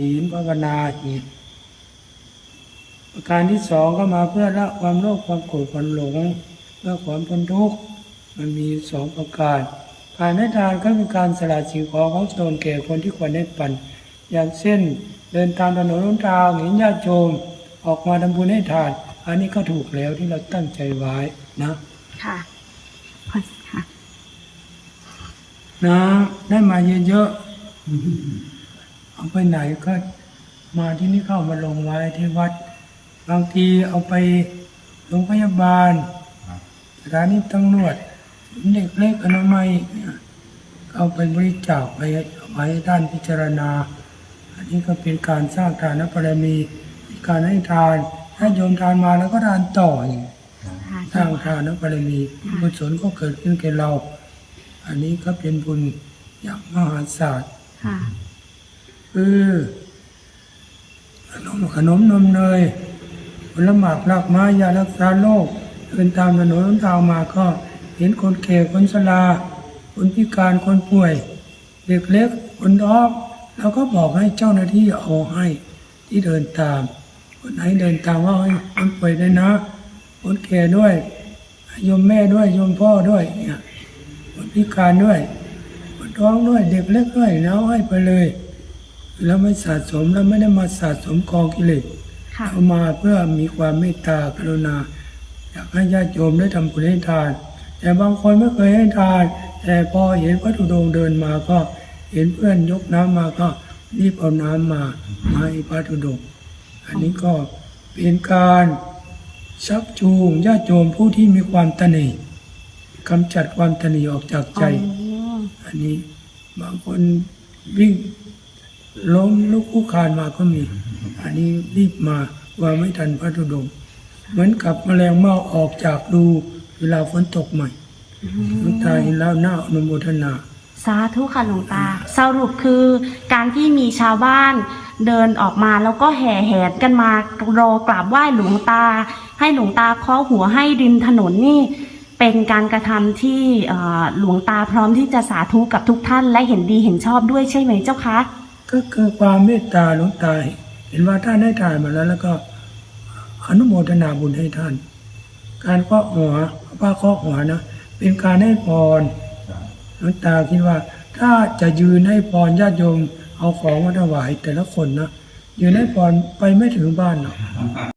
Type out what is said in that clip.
ศีลภาวนาจิตประการที่สองก็มาเพื่อละความโลภความโกรธความหลงเพื่อความพ้นทุกข์มันมีสองประการ การให้ทานก็เป็นการสละสิ่งของของตนแก่คนที่ควรได้ปัน อย่างเช่น เดินตามถนนหนทางเห็นญาติโยมออกมาทำบุญให้ทาน อันนี้ก็ถูกแล้วที่เราตั้งใจไว้นะค่ะค่ะ นะ ได้มาเยอะๆ เอาไปไหนก็มาที่นี่เข้ามาลงไว้ที่วัด บางทีเอาไปโรงพยาบาลสถานีตำรวจเด็กเล็กอนามัยเนี่ยเอาไปบริจาคไปเอาไว้ให้ท่านพิจารณา อันนี้ก็เป็นการสร้างทานบารมีเป็นการให้ทานถ้าโยมทานมาแล้วก็ทานต่ออย่างนี้ค่ะสร้างทานบารมีบุญกุศลก็เกิดขึ้นแก่เรา อันนี้ก็เป็นบุญอย่างมหาศาลค่ะ คือขนมขนมนมเนยผลหมากรากไม้ยารักษาโรคเดินตามถนนนทางมาก็เห็นคนแก่คนชราคนพิการคนป่วย เด็กเล็กคนท้องเราก็บอกให้เจ้าหน้าที่เอาให้ที่เดินตาม คนไหนเดินตามว่าให้คนป่วยด้วยนะ คนแก่ด้วยโยมแม่ด้วยโยมพ่อด้วยเนี่ยคนพิการด้วยคนท้องด้วยเด็กเล็กด้วยแล้วให้ไปเลย แล้วไม่สะสมแล้วไม่ได้มาสะสมกองกิเลสค่ะเอามาเพื่อมีความเมตตากรุณาอยากให้ญาติโยมได้ทำบุญให้ทาน แต่บางคนไม่เคยให้ทาน แต่พอเห็นพระธุดงค์เดินมาก็เห็นเพื่อนยกน้ำมาก็รีบเอาน้ำมามาให้พระธุดงค์อันนี้ก็เป็นการชักจูงญาติโยมผู้ที่มีความตนีกำจัดความตนีออกจากใจอ๋ออันนี้บางคนวิ่ง ล้มลุกคุกคานมาก็มี อันนี้รีบมาว่าไม่ทันพระธุดงค์เหมือนกับแมลงเม่าออกจากรูเวลาฝนตกใหม่หลวงตาเห็นแล้วน่าอนุโมทนาสาธุค่ะหลวงตา สรุปคือการที่มีชาวบ้านเดินออกมาแล้วก็แห่แหนกันมารอกราบไหว้หลวงตา ให้หลวงตาเคาะหัวให้ริมถนนนี่ เป็นการกระทำที่หลวงตาพร้อมที่จะสาธุกับทุกท่านและเห็นดีเห็นชอบด้วยใช่ไหมเจ้าคะ ก็คือความเมตตาหลวงตาเห็นว่าท่านได้ทานมาแล้ว แล้วก็อนุโมทนาบุญให้ท่าน การข้อหัวป้าข้อหัวนะเป็นการให้พรหลวงตาคิดว่า ถ้าจะยืนให้พรญาติโยมเอาของมาถวายแต่ละคนนะยืนให้พรไปไม่ถึงบ้านหรอก